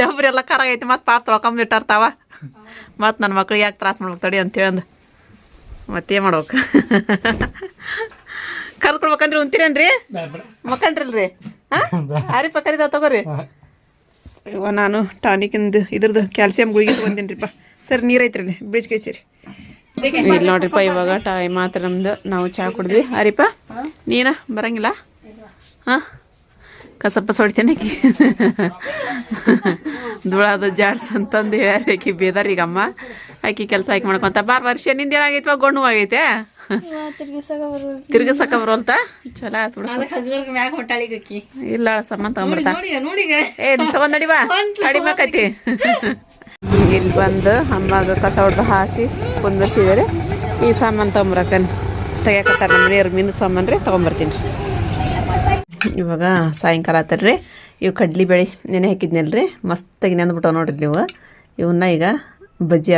ಡಬ್ರಿ ಎಲ್ಲ ಖರ ಐತಿ ಮತ್ತು ಪಾಪ ತೊಳ್ಕೊಂಬಿಟ್ಟಾರ್ತಾವ ಮತ್ತು ನನ್ನ ಮಕ್ಳಿಗೆ ಯಾಕೆ ತ್ರಾಸ ಮಾಡ್ಬೇಕು ತಡಿ ಅಂತ ಹೇಳಂದು. ಮತ್ತೇನು ಮಾಡ್ಬೇಕು? ಕಲ್ ಕೊಡ್ಬೇಕಂದ್ರೆ ಉಂತೀರೇನ್ರಿ ಮಕ್ಕಂಡ್ರಲ್ರಿ? ಹಾಂ? ಅರಿ ಕರಿದ ತಗೋರಿ. ಇವ ನಾನು ಟಾನಿಕಿಂದು ಇದ್ರದ್ದು ಕ್ಯಾಲ್ಸಿಯಂ ಗುಳಿಗೆ ತೊಗೊಂತೀನಿರಿಪ್ಪ ಸರಿ ನೀರು ಐತ್ರಿ ಬ್ರಿಡ್ಜ್ ಸೇರಿ ಇಲ್ಲಿ ನೋಡ್ರಿಪ್ಪ ಇವಾಗ ಟೈಮ್ ಮಾತ್ರ ನಮ್ದು ನಾವು ಚಾ ಕುಡಿದ್ವಿ. ಅರಿಪ ನೀನ ಬರಂಗಿಲ್ಲ? ಹಾಂ? ಕಸಪ್ಪ ಸೊಡ್ತೇನೆ ಆಕಿ. ಧೂಳದ ಜಾಡ್ಸ್ ಅಂತಂದು ಹೇಳ್ಯಾರ ಆಕಿ ಬೇದಾರ ಈಗ ಅಮ್ಮ ಆಕಿ ಕೆಲಸ ಆಕಿ ಮಾಡ್ಕೊಂತ ಬಾರ್ ವರ್ಷ ನಿಂದ ಏನಾಗೈತಿ ಗೊಂಡು ಆಗೈತೆ. ತಿರ್ಗಿಸಕ ಬರೋಲ್ತ ಚಲೋ ಆತ್ ಬಿಡು ಇಲ್ಲ ಸಮ್ಮ ತಗೊಂಡ್ಬಿಡ್ತಾ ಏ ತಗೊಂಡ್ ನಡಿವಾ ಕಡಿಮೆ ಆಕೈತಿ ಇಲ್ಲಿ ಬಂದು ಅಮ್ಮಗೆ ಕಸ ಹೊಡೆದು ಹಾಸಿ ಕುಂದರ್ಸಿದಾರೆ ಈ ಸಾಮಾನು ತೊಗೊಂಬರಕನ್ ತೆಗಿಯಕತ್ತಾರ ನಮ್ಮ ಮನೆಯವ್ರ. ಮೀನು ಸಾಮಾನು ರೀ, ತೊಗೊಂಬರ್ತೀನಿ ಇವಾಗ ಸಾಯಂಕಾಲ ಆತಲ್ರಿ ಇವು ಕಡ್ಲಿ ಬೇಳೆ ನೆನೆ ಹಾಕಿದ್ನಲ್ರಿ ಮಸ್ತಾಗಿ ನೆಂದ್ಬಿಟ್ಟವು ನೋಡ್ರಿ ನೀವು ಇವನ್ನ ಈಗ ಬಜ್ಜಿ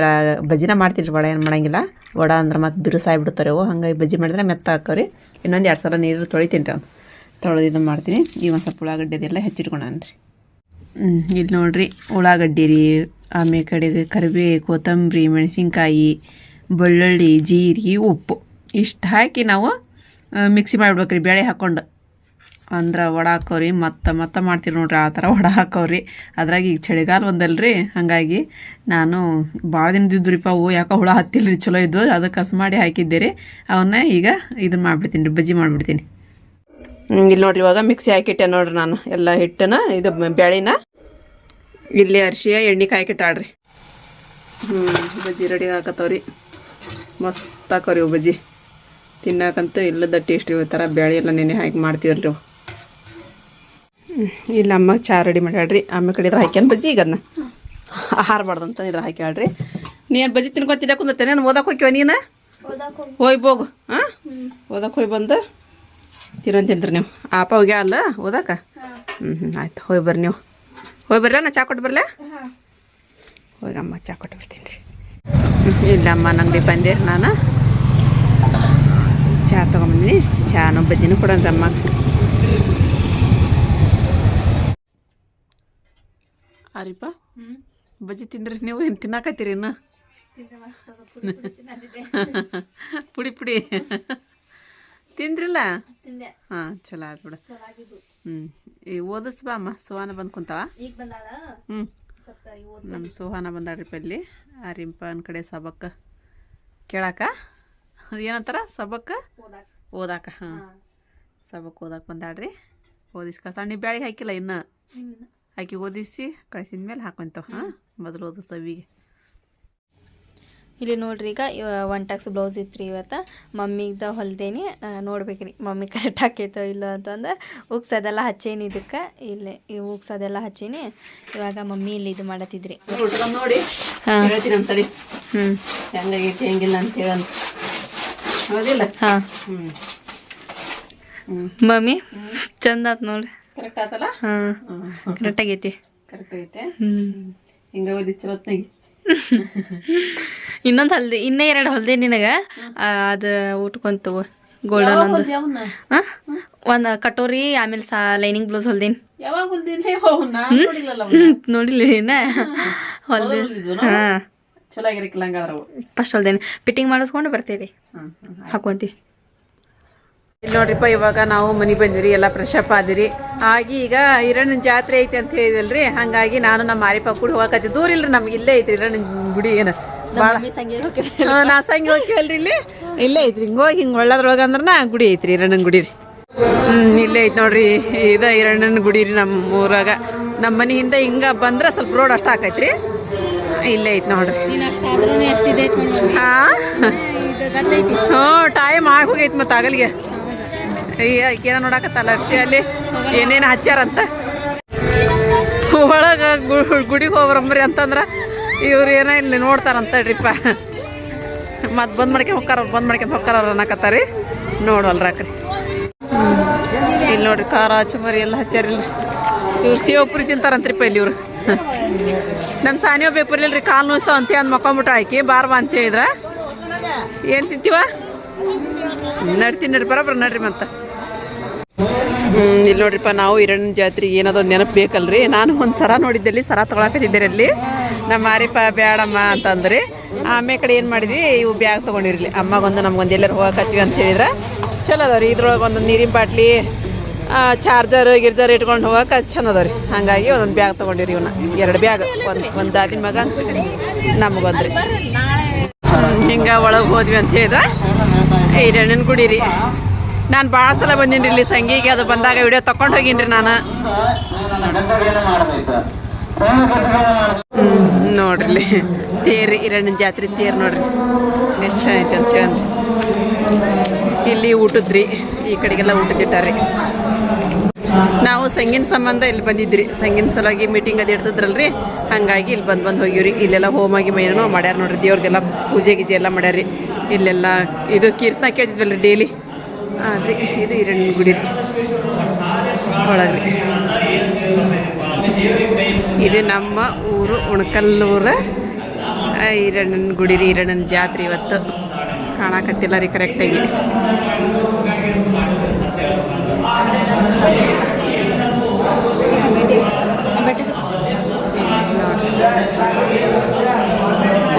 ಬಜ್ಜಿನ ಮಾಡ್ತೀರಿ ವಡ ಏನು ಮಾಡಂಗಿಲ್ಲ. ವಡ ಅಂದ್ರೆ ಮತ್ತೆ ಬಿರುಸಾಗ್ಬಿಡ್ತಾರೆ ಅವು. ಹಂಗಾಗಿ ಬಜ್ಜಿ ಮಾಡಿದ್ರೆ ಮೆತ್ತ ಹಾಕೋರಿ ಇನ್ನೊಂದು ಎರಡು ಸಲ ನೀರು ತೊಳಿತೀನಿ ರೀ ಅವ್ನು. ತೊಳೆದು ಮಾಡ್ತೀನಿ. ಈಗ ಒಂದು ಸ್ವಲ್ಪ ಉಳ್ಳಾಗಡ್ಡಿ ಅದೆಲ್ಲ ಹೆಚ್ಚಿಟ್ಕೊಂಡ್ರಿ ಇಲ್ಲಿ ನೋಡಿರಿ ಉಳ್ಳಾಗಡ್ಡಿ ರೀ. ಆಮೇಲೆ ಕಡೆಗೆ ಕರಿಬೇವು, ಕೊತ್ತಂಬರಿ, ಮೆಣಸಿನ್ಕಾಯಿ, ಬೆಳ್ಳುಳ್ಳಿ ಜೀರಿಗೆ ಉಪ್ಪು. ಇಷ್ಟು ಹಾಕಿ ನಾವು ಮಿಕ್ಸಿ ಮಾಡಿಬಿಡ್ಬೇಕ್ರಿ ಬೇಳೆ ಹಾಕ್ಕೊಂಡು ಅಂದ್ರೆ ವಡ ಹಾಕೋರಿ. ಮತ್ತೆ ಮತ್ತೆ ಮಾಡ್ತೀರಿ ನೋಡ್ರಿ. ಆ ಥರ ವಡ ಹಾಕೋರಿ. ಅದ್ರಾಗ ಈಗ ಚಳಿಗಾಲ ಒಂದಲ್ರಿ ಹಾಗಾಗಿ ನಾನು ಭಾಳ ದಿನದಿದ್ದು ರೀ ಪಾವು ಯಾಕೋ ಹುಳ ಹತ್ತಿಲ್ಲ ರೀ ಚಲೋ ಇದ್ದು. ಅದಕ್ಕೆ ಕಸ ಮಾಡಿ ಹಾಕಿದ್ದೆ ರೀ ಅವನ್ನ ಈಗ ಇದನ್ನ ಮಾಡಿಬಿಡ್ತೀನಿ. ರೀ ಬಜ್ಜಿ ಮಾಡಿಬಿಡ್ತೀನಿ. ಇಲ್ಲಿ ನೋಡ್ರಿ ಇವಾಗ ಮಿಕ್ಸಿ ಹಾಕಿಟ್ಟೆ ನೋಡ್ರಿ ನಾನು. ಎಲ್ಲ ಹಿಟ್ಟನ ಇದು ಬ್ಯಾಳಿನ ಇಲ್ಲಿ ಅರ್ಶಿಯ ಎಣ್ಣೆ ಕಾಯ್ಕಿಟ್ಟಾಡ್ರಿ ಹ್ಞೂ ಬಜ್ಜಿ ರೆಡಿ ಹಾಕತ್ತವ್ರಿ ಮಸ್ತ್ ಇವು ಬಜ್ಜಿ ತಿನ್ನಕಂತ ಇಲ್ಲದ ಟೇಸ್ಟ್ ಈ ಥರ ಬೇಳೆ ಎಲ್ಲ ನೆನೆ ಹಾಕಿ ಮಾಡ್ತೀವಲ್ರಿ ಇವು ಹ್ಮ್, ಇಲ್ಲಿ ಅಮ್ಮ ಚಾ ರೆಡಿ ಮಾಡ್ಯಾಡ್ರಿ ಆಮೇಲೆ ಕಡೆ ಇದ್ರ ಹಾಕ್ಯಾನ ಬಜ್ಜಿ ಈಗ ಅದನ್ನ ಹಾರಬಾರ್ದು ಅಂತ ಇದ್ರ ಹಾಕ್ಯಾಳ್ರಿ. ನೀನು ಬಜ್ಜಿ ತಿನ್ಕೊತಿದ್ದೆ ಕುಂದತ್ತೆ ನಾನು ಓದಕ್ಕೆ ಹೋಗ್ಯವ ನೀನು? ಹೋಯ್ ಹೋಗು. ಹಾಂ ಓದಕ್ಕೆ ಹೋಗಿ ಬಂದು ತಿನ್ನೋ ತಿಂತೀರಿ ನೀವು. ಆಪ ಹೋಗ್ಯಾ ಅಲ್ಲ ಓದಕ್ಕ ಹ್ಞೂ ಹ್ಞೂ ಆಯ್ತು. ಹೋಗಿ ಬರ್ರಿ ನೀವು. ಹೋಗಿ ಬರಲ್ಲ ನಾ ಚಾ ಕೊಟ್ಟು ಹೋಗಮ್ಮ ಚಾ ಕೊಟ್ಟು ಬರ್ತೀನಿ ಇಲ್ಲಮ್ಮ ನಂಗೆ ಬಂದೇರಿ ನಾನು. ಚಹಾ ತೊಗೊಂಬಂದಿನಿ ಚಹಾನು ಬಜ್ಜಿನೂ ಕೊಡಂದ್ರಮ್ಮ ಆರಿಪ್ಪ ಬಜ್ಜಿ ತಿಂದ್ರೆ ನೀವು ಏನು ತಿನ್ನಾಕತ್ತೀರಿ ಇನ್ನು? <laughs> ಪುಡಿ ಪುಡಿ ತಿಂದ್ರಿಲ್ಲ? ಹಾಂ ಚಲೋ ಆದ್ಬಿಡ ಹ್ಞೂ ಈ ಓದಿಸ್ ಬಾ ಅಮ್ಮ. ಸುಹಾನ ಬಂದು ಕುಂತಾವ ಈಗ ಬಂದಾಳ? ಹ್ಞೂ ನಮ್ಮ ಸುಹಾನ ಬಂದಾಳ್ರಿ ಇಲ್ಲಿ ಆ ರಿಂಪನ್ ಕಡೆ ಸಬಕ್ ಕೇಳಾಕ? ಏನಂತಾರ? ಸಬಕ್ಕ ಓದಾಕ. ಹಾಂ. ಸಬಕ್ ಓದಾಕ ಬಂದಾಡ್ರಿ ಓದಿಸ್ಕ. ಸಣ್ಣ ಬ್ಯಾಳಿಗೆ ಹಾಕಿಲ್ಲ ಇನ್ನು? ಹಾಕಿ ಓದಿಸಿ ಕಳ್ಸಿದ ಮೇಲೆ ಹಾಕೊಂತವ ಹಾಂ. ಮೊದಲು ಓದಿಸ್ ಸವಿಗೆ ಇಲ್ಲಿ ನೋಡ್ರಿ ಈಗ ಒನ್ ಟಾಕ್ಸ್ ಬ್ಲೌಸ್ ಇತ್ತು ಇವತ್ತು. ಮಮ್ಮಿಗ್ದ ಹೊಲ್ದೇನಿ ನೋಡ್ಬೇಕ್ರಿ. ಮಮ್ಮಿ ಕರೆಕ್ಟ್ ಹಾಕೈತೋ ಇಲ್ಲ ಅಂತಂದ್ರೆ ಉಕ್ಸ್ ಅದೆಲ್ಲ ಹಚ್ಚೇನಿ ಇದಕ್ಕೆ. ಇಲ್ಲಿ ಈ ಉಕ್ಸ್ ಅದೆಲ್ಲ ಹಚ್ಚೀನಿ. ಇವಾಗ ಮಮ್ಮಿ ಇಲ್ಲಿ ಇದು ಮಾಡತ್ತಿದ್ರಿ. ನೋಡಿ. ಹೇಳ್ತೀನಿ ಹ್ಞೂ ಹೆಂಗಾಗೈತಿ ಹೆಂಗಿಲ್ಲ ಅಂತ ಹೇಳಂತ ಹೌದಿಲ್ಲ? ಹಾಂ. ಹ್ಞೂ ಮಮ್ಮಿ ಚಂದ ಆತು ನೋಡ್ರಿ. ಕರೆಕ್ಟ್ ಆತಲ್ಲ? ಹಾಂ. ಕರೆಕ್ಟ್ ಆಗೈತಿ. ಕರೆಕ್ಟ್ ಆಗೈತೆ? ಹ್ಞೂ ಹಿಂಗೆ ಓದಿ <laughs> ಇನ್ನೊಂದು ಹೊಲ್ದಿ ಇನ್ನೇ ಎರಡು ಹೊಲ್ದೆ ನಿನಗೆ. ಅದು ಉಟ್ಕೊಂತು ಗೋಲ್ಡನ್ ಒಂದು. ಹಾಂ ಒಂದು ಕಟೋರಿ ಆಮೇಲೆ ಸಾ ಲೈನಿಂಗ್ ಬ್ಲೌಸ್ ಹೊಲ್ದೀನಿ. ನೋಡಿಲ್ಲ ಹೊಲ್ದೆ. ಹಾಂ. ಫಸ್ಟ್ ಹೊಲ್ದೇನಿ. ಫಿಟ್ಟಿಂಗ್ ಮಾಡಿಸ್ಕೊಂಡು ಬರ್ತೀರಿ. ಹಾಕೊಂತೀವಿ ಇಲ್ಲಿ ನೋಡ್ರಿಪ್ಪ ಇವಾಗ ನಾವು ಮನೆಗೆ ಬಂದಿರಿ ಎಲ್ಲ ಫ್ರೆಶ್ ಅಪ್ ಆದಿರಿ. ಆಗಿ ಈಗ ಹಿರಣ್ಣನ ಜಾತ್ರೆ ಐತಿ ಅಂತ ಹೇಳಿದಲ್ರಿ. ಹಂಗಾಗಿ ನಾನು ನಮ್ಮ ಮಾರಿಪ್ಪ ಕೂಡ ಹೋಗಕತ್ತಿ. ದೂರ ಇಲ್ರಿ ನಮ್ಗೆ ಇಲ್ಲೇ ಐತಿ ಹಿರಣ್ಣನ ಗುಡಿ ಏನು. ಭಾಳ ನಾ ಸಂಗಿ ಹೋಗ್ತೀವಲ್ರಿ ಇಲ್ಲಿ? ಇಲ್ಲೇ ಐತ್ರಿ. ಹಿಂಗೋಗಿ ಹೋಗಿ ಹಿಂಗೆ ಒಳ್ಳದ್ರೊಳಗೆ ಅಂದ್ರೆ ಗುಡಿ ಐತ್ರಿ ಈರಣ್ಣನ ಗುಡಿ ರೀ. ಹ್ಮ್ ಇಲ್ಲೇ ಐತೆ ನೋಡ್ರಿ. ಇದ ಈರಣ್ಣನ ಗುಡಿ ರೀ ನಮ್ಮ ಊರಾಗ. ನಮ್ಮ ಮನೆಯಿಂದ ಹಿಂಗೆ ಬಂದ್ರೆ ಸ್ವಲ್ಪ ರೋಡ್ ಅಷ್ಟ ಹಾಕೈತ್ರಿ. ಇಲ್ಲೇ ಐತೆ ನೋಡ್ರಿ. ಹಾಂ? ಹ್ಞೂ ಟೈಮ್ ಆಗಿ ಹೋಗೈತ್ ಮತ್ತೆ ಆಗಲ್ಗೆ ಏನ ನೋಡಕತ್ತಲ್ಲ ಅರ್ಷಿ ಅಲ್ಲಿ ಏನೇನು ಹಚ್ಚಾರಂತ ಒಳಗೆ ಗುಡಿಗೆ ಹೋಗ್ರಮ್ರಿ ಅಂತಂದ್ರ ಇವ್ರು ಏನೋ ಇಲ್ಲಿ ನೋಡ್ತಾರಂತ ರೀಪ್ಪ ಮತ್ತೆ ಬಂದ್ ಮಾಡ್ಕೊಂಡ್ ಹೋಗ್ತಾರ ಬಂದ್ ಮಾಡ್ಕೊಂಡ್ ಹೋಗ್ತಾರ ಅವ್ರು ಅನ್ನಕತ್ತಾರಿ. ನೋಡಲ್ರಾಕ್ರಿ ಇಲ್ಲಿ ನೋಡ್ರಿ ಖಾರ, ಚುಮರಿ ಎಲ್ಲ ಹಚ್ಚಾರಿಲ್ರಿ ಇವ್ರು ಸೇವಪುರಿ ತಿಂತಾರಂತ್ರಿಪ್ಪ ಇಲ್ಲಿ ಇವ್ರು. ನಮ್ಮ ಸಾನಿಯೋ ಬೇಕುರ್ಲಿಲ್ರಿ ಕಾಲು ನೋಯಿಸ್ತಾವ ಅಂತ ಅಂದ್ ಮಕ್ಕೊಂಬಿಟ್ಟು ಆಕಿ. ಬಾರ್ ಬಾ ಅಂತ ಹೇಳಿದ್ರ. ಏನು ತಿಂತೀವ? ನಡ್ತೀನಿ ನಡ್ರಿ, ಬರೋಬ್ರ ನಡ್ರಿ ಮತ್ತ. ಇಲ್ಲಿ ನೋಡ್ರಿಪ್ಪ ನಾವು ಹಿರಣ್ಣ ಜಾತ್ರೆಗೆ ಏನಾದ್ರು ನೆನಪು ಬೇಕಲ್ರಿ. ನಾನು ಒಂದು ಸರ ನೋಡಿದ್ದಲ್ಲಿ, ಸರ ತೊಗೊಳಕತ್ತಿದ್ದೆ ಅಲ್ಲಿ. ನಮ್ಮ ಮಾರಿಪ ಬ್ಯಾಡಮ್ಮ ಅಂತಂದ್ರಿ. ಆಮೇ ಕಡೆ ಏನು ಮಾಡಿದ್ವಿ, ಇವು ಬ್ಯಾಗ್ ತೊಗೊಂಡಿರಲಿ. ಅಮ್ಮಗೊಂದು, ನಮ್ಗೊಂದು ಎಲ್ಲರೂ ಹೋಗಕತ್ತೀವಿ ಅಂತ ಹೇಳಿದ್ರೆ. ಚಲೋ ಅದಾವ ರೀ ಇದ್ರೊಳಗೆ ಒಂದು ನೀರಿನ ಬಾಟ್ಲಿ ಚಾರ್ಜರ್, ಗಿರ್ಜರ್ ಇಟ್ಕೊಂಡು ಹೋಗಕ್ಕೆ ಚಂದ ಅದಾವ ರೀ ಹಾಗಾಗಿ ಒಂದೊಂದು ಬ್ಯಾಗ್ ತೊಗೊಂಡಿರಿ ಇವನ್ನ ಎರಡು ಬ್ಯಾಗ್, ಒಂದು ಒಂದು ದಾದಿನ ಮಗ, ನಮಗೊಂದ್ರಿ. ಹಿಂಗೆ ಒಳಗೆ ಹೋದ್ವಿ ಅಂತ ಹೇಳಿದ್ರೆ. ಈರಣ್ಣನ ಗುಡಿ ರೀ ನಾನು ಭಾಳ ಸಲ ಬಂದೀನಿ ಇಲ್ಲಿ ಸಂಗೀಗೆ, ಅದು ಬಂದಾಗ ವಿಡಿಯೋ ತಕೊಂಡು ಹೋಗಿನ್ರಿ ರೀ ನಾನು. ನೋಡ್ರಿ, ತೇರು ಇರಣ್ಣ ಜಾತ್ರೆ ತೇರು ನೋಡ್ರಿ. ಎಷ್ಟು ಚೆನ್ನಾಗೈತೆ ಅಂತ ಹೇಳಿ ಇಲ್ಲಿ ಊಟದ್ರಿ, ಈ ಕಡೆಗೆಲ್ಲ ಊಟದಿಟ್ಟಾರೆ ನಾವು ಸಂಗಿನ ಸಂಬಂಧ ಇಲ್ಲಿ ಬಂದಿದ್ರಿ. ಸಂಗಿನ ಸಲುವಾಗಿ ಮೀಟಿಂಗ್ ಅದು ಇಡ್ತಿದ್ರಲ್ರಿ. ಹಂಗಾಗಿ ಇಲ್ಲಿ ಬಂದು ಬಂದು ಹೋಗಿವ್ರಿ. ಇಲ್ಲೆಲ್ಲ ಹೋಮಾಗಿ ಮೈನೋ ಮಾಡ್ಯಾರ ನೋಡ್ರಿ. ದೇವ್ರದ್ದೆಲ್ಲ ಪೂಜೆ ಗೀಜೆ ಎಲ್ಲ ಮಾಡ್ಯಾರಿ ಇಲ್ಲೆಲ್ಲ ಇದು ಕೀರ್ತನ ಕೇಳ್ತಿದ್ವಲ್ರಿ ಡೈಲಿ ಆದ್ರಿ ಇದು ಇರಣ್ಣ ಗುಡಿ ಒಳಗ್ರಿ. ಇದು ನಮ್ಮ ಊರು ಉಣಕಲ್ಲೂರ. ಈರಣ್ಣನ ಗುಡಿ ರೀ ಈರಣ್ಣನ ಜಾತ್ರೆ ಇವತ್ತು. ಕಾಣಕತ್ತಿಲ್ಲ ರೀ ಕರೆಕ್ಟಾಗಿ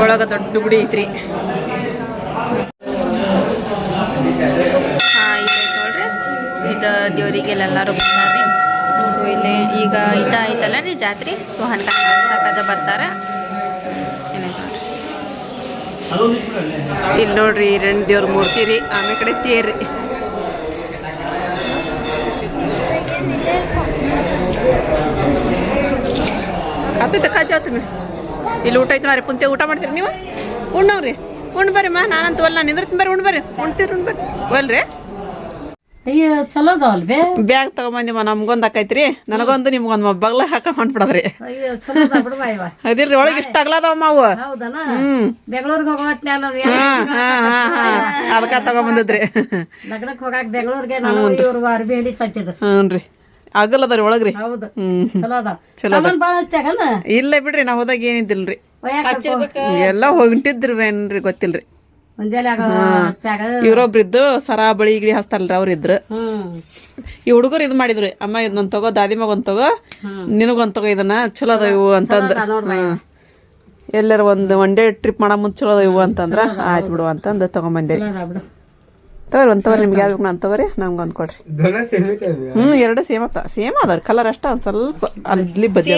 ಒಳಗ ದೊಡ್ಡ ಗುಡಿ ಐತ್ರಿ. ಹಾಂ ನೋಡ್ರಿ. ಇದು ದೇವರಿಗೆಲ್ಲ ಎಲ್ಲರೂ ಇಲ್ಲಿ ಈಗ ಇದ ಐತಲ್ಲ ರೀ ಜಾತ್ರೆ? ಸೊ ಅಂತ ಸಾಕಾದ ಬರ್ತಾರೆ. ಇಲ್ಲಿ ನೋಡ್ರಿ. ಎರಡು ದೇವ್ರ ಮೂರ್ತಿ ರೀ. ಆಮೇಲೆ ಕಡೆ ತೇರ್ರಿ. ಆತೈತೆ ಕಾಜು ಇಲ್ಲಿ ಊಟ ಐತೆ ಮಾರಿ ಕುಂತೆ ಊಟ ಮಾಡ್ತೀರಿ ನೀವು? ಉಣ್ಣವ್ರಿ. ಉಣ್ಬರ್ರಿ ಮಾ. ನಾನಂತೂ ಅಲ್ಲ. ನಾನು ಉಣ್ ಬರ್ರಿ. ಉಣ್ತೀರಿ ಉಣ್ಬರ್ರಿ ಒಲ್ರಿ. ಅಯ್ಯೋ ಚಲೋ ಅದಾವಲ್ ಬೇ ಬ್ಯಾಗ್ ತಗೊಂಬಂದಿಮ್ಮ ನಮ್ಗೊಂದು ಹಾಕೈತ್ರಿ ನನಗೊಂದು ನಿಮ್ಗೊಂದು ಬಗ್ಲ ಹಾಕ ಹೊಂಟ್ಬಿಡದ್ರಿ ಅಯ್ಯೋ ಚಲೋ ಬಿಡುವ ಇವ. ಅದಿಲ್ರಿ ಒಳಗೆ ಇಷ್ಟ ಅಗ್ಲದವಮ್ಮ ಅವು ಹೌದನ? ಹ್ಮ್. ಬೆಂಗಳೂರಿಗೆ ಹೋಗೋತ್ಲೆ ಅಲ್ಲ ಹಾ ಹಾ ಹಾ ಹಾ ಅದಕ್ಕ ತಗೊಂಬಂದಿದ್ರಿ. ಲಗ್ನಕ್ಕೆ ಹೋಗಾಕ ಬೆಂಗಳೂರಿಗೆ ನಾನು ಇವ್ರು ಅರ್ಬಿ ಹಿಡಿ ತಂತಿದ್ರು ಹ್ಞೂ ಆಗಲ್ಲದ್ರಿ ಒಳಗ್ರಿ. ಹೌದು. ಹ್ಮ್. ಚಲೋ ಚಲೋ ಅದ. ಹಚ್ಚಾಗಲ್ಲ ಇಲ್ಲ ಬಿಡ್ರಿ ನಾವು ಹೋದಾಗ ಏನಿದ್ದಿಲ್ರಿ. ಎಲ್ಲ ಹೊಂಟಿದ್ರಿ ಏನ್ರಿ ಗೊತ್ತಿಲ್ರಿ. ಇವ್ರೊಬ್ರಿದ್ದು ಸರಾ ಬಳಿ ಗಿಳಿ ಹಚ್ತಾರಲ್ರಿ ಅವ್ರಿದ್ರು. ಈ ಹುಡುಗರು ಇದು ಮಾಡಿದ್ರು. ಅಮ್ಮ ಇದನ್ನ ತಗೋ ದಾದಿ ಮಗ ಒಂದು ತಗೋ ನಿನಗೊಂದು ತಗೋ ಇದನ್ನ ಚಲೋ ಅದ ಇವು ಅಂತಂದ್ರ. ಎಲ್ಲರ ಒಂದು ಒನ್ ಡೇ ಟ್ರಿಪ್ ಮಾಡೋ ಮುಂದೆ ಚಲೋ ಅದ ಇವು ಅಂತಂದ್ರ ಆಯ್ತು ಬಿಡು ಅಂತಂದು ತಗೊಂಬಂದೇರಿ ತಗೋರಿ ಒಂದ್ ತಗೋರಿ ನಿಮ್ಗೆ ಯಾವ್ದು ನಾನು ತಗೋರಿ ನಮ್ಗೆ ಒಂದು ಕೊಡ್ರಿ. ಹ್ಞೂ ಎರಡು ಸೇಮ್ ಅತ್ತ ಸೇಮ್ ಅದಾವ್ರಿ ಕಲರ್ ಅಷ್ಟ ಒಂದು ಸ್ವಲ್ಪ ಅಲ್ಲಿ ಬದ್ಲಿ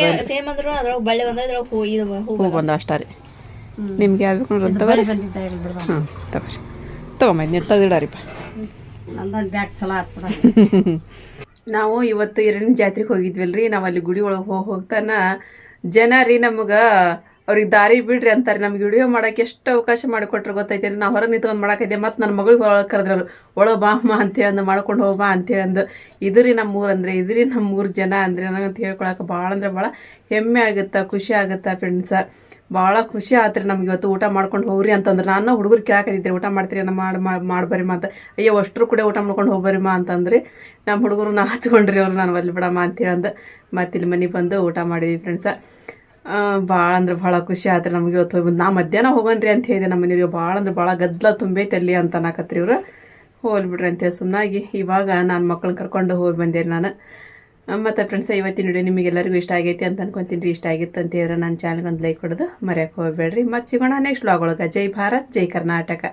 ಹೂ ಬಂದ ಅಷ್ಟ ರೀ. ನಿಮ್ಗೆ ಯಾವ್ದು ಬೇಕು ತಗೋರಿ. ಹ್ಞೂ ತಗೋರಿ. ತಗೊಂಬೈ ನೀರು <laughs> ನಾವು ಇವತ್ತು ಎರಡನೇ ಜಾತ್ರೆಗೆ ಹೋಗಿದ್ವಲ್ರಿ. ನಾವು ಅಲ್ಲಿ ಗುಡಿ ಒಳಗೆ ಹೋಗಿ ಹೋಗ್ತಾನ ಜನ ರೀ ನಮಗೆ ಅವ್ರಿಗೆ ದಾರಿ ಬಿಡ್ರಿ ಅಂತಾರೆ. ನಮ್ಗೆ ವಿಡಿಯೋ ಮಾಡಕ್ಕೆ ಎಷ್ಟು ಅವಕಾಶ ಮಾಡಿಕೊಟ್ರು ಗೊತ್ತೈತೆ ನಾವು ಹೊರಗೆ ನಿಂತ್ಕೊಂಡು ಮಾಡಾಕೈತೆ. ಮತ್ತು ನನ್ನ ಮಗಳಿಗೆ ಒಳಗೆ ಕರೆದ್ರಲ್ಲ ಒಳಗೆ ಬಾ ಅಮ್ಮ ಅಂತೇಳಿ ಅಂದು ಮಾಡ್ಕೊಂಡು ಹೋಗ್ಬಾ ಅಂತೇಳಿ ಅಂದು ಇದು ರೀ ನಮ್ಮ ಊರು ಅಂದ್ರೆ ಇದು ರೀ ನಮ್ಮ ಊರು ಜನ ಅಂದ್ರೆ ನನಗಂತ ಹೇಳ್ಕೊಳಕ್ಕೆ ಭಾಳ ಅಂದ್ರೆ ಭಾಳ ಹೆಮ್ಮೆ ಆಗುತ್ತಾ ಖುಷಿ ಆಗುತ್ತಾ ಫ್ರೆಂಡ್ಸ ಭಾಳ ಖುಷಿ ಆತ್ರಿ ನಮ್ಗೆ ಇವತ್ತು ಊಟ ಮಾಡ್ಕೊಂಡು ಹೋಗ್ರಿ ಅಂತಂದ್ರೆ. ನಾನು ಹುಡುಗರು ಕೇಳಾಕತ್ತಿದ್ರಿ ಊಟ ಮಾಡ್ತೀರಿ? ನಮ್ಮ ಮಾಡಿ ಮಾಡಿ ಬರ್ರಿಮ್ಮ ಅಂತ. ಅಯ್ಯೋ, ಅಷ್ಟರು ಕೂಡ ಊಟ ಮಾಡ್ಕೊಂಡು ಹೋಗ್ಬರಿಮ್ಮ ಅಂತಂದ್ರಿ. ನಮ್ಮ ಹುಡುಗರು ನಾ ಹಚ್ಕೊಂಡ್ರಿ ಅವ್ರು, ನಾನು ಅಲ್ಲಿ ಬಿಡಮ್ಮ ಅಂತೇಳಿ ಅಂದ. ಮತ್ತೆ ಇಲ್ಲಿ ಮನೆಗೆ ಬಂದು ಊಟ ಮಾಡಿದ್ವಿ ಫ್ರೆಂಡ್ಸ. ಭಾಳ ಅಂದ್ರೆ ಭಾಳ ಖುಷಿ ಆತ್ರಿ ನಮಗೆ ಇವತ್ತು. ಹೋಗಿ ನಾ ಮಧ್ಯಾಹ್ನ ಹೋಗನ್ರಿ ಅಂತ ಹೇಳಿದೆ ನಮ್ಮ ಮನೆಯವ್ರಿಗೆ. ಭಾಳ ಅಂದ್ರೆ ಭಾಳ ಗದ್ದಲ ತುಂಬೈತೆ ಅಲ್ಲಿ ಅಂತ ಅನ್ನಕತ್ರಿ ಇವ್ರು. ಹೋಲ್ಬಿಡ್ರಿ ಬಿಡ್ರಿ ಅಂತೇಳಿ ಸುಮ್ಮನಾಗಿ ಇವಾಗ ನಾನು ಮಕ್ಕಳನ್ನ ಕರ್ಕೊಂಡು ಹೋಗಿ ಬಂದೆ ನಾನು. ಮತ್ತು ಫ್ರೆಂಡ್ಸ್ ಇವತ್ತಿನ ವಿಡಿಯೋ ನಿಮಗೆಲ್ಲರಿಗೂ ಇಷ್ಟ ಆಗೈತಿ ಅಂತ ಅನ್ಕೊಂತೀನಿ ಇಷ್ಟ ಆಗಿತ್ತು ಅಂತ ಹೇಳಿದ್ರೆ ನನ್ನ ಚಾನಲ್ಗೆ ಒಂದು ಲೈಕ್ ಕೊಡೋದು ಮರೆಯೋಕೆ ಹೋಗಬೇಡ್ರಿ. ಮತ್ತು ಸಿಗೋಣ ನೆಕ್ಸ್ಟ್ ವ್ಲಾಗ್ ಒಳಗೆ. ಜೈ ಭಾರತ್, ಜೈ ಕರ್ನಾಟಕ.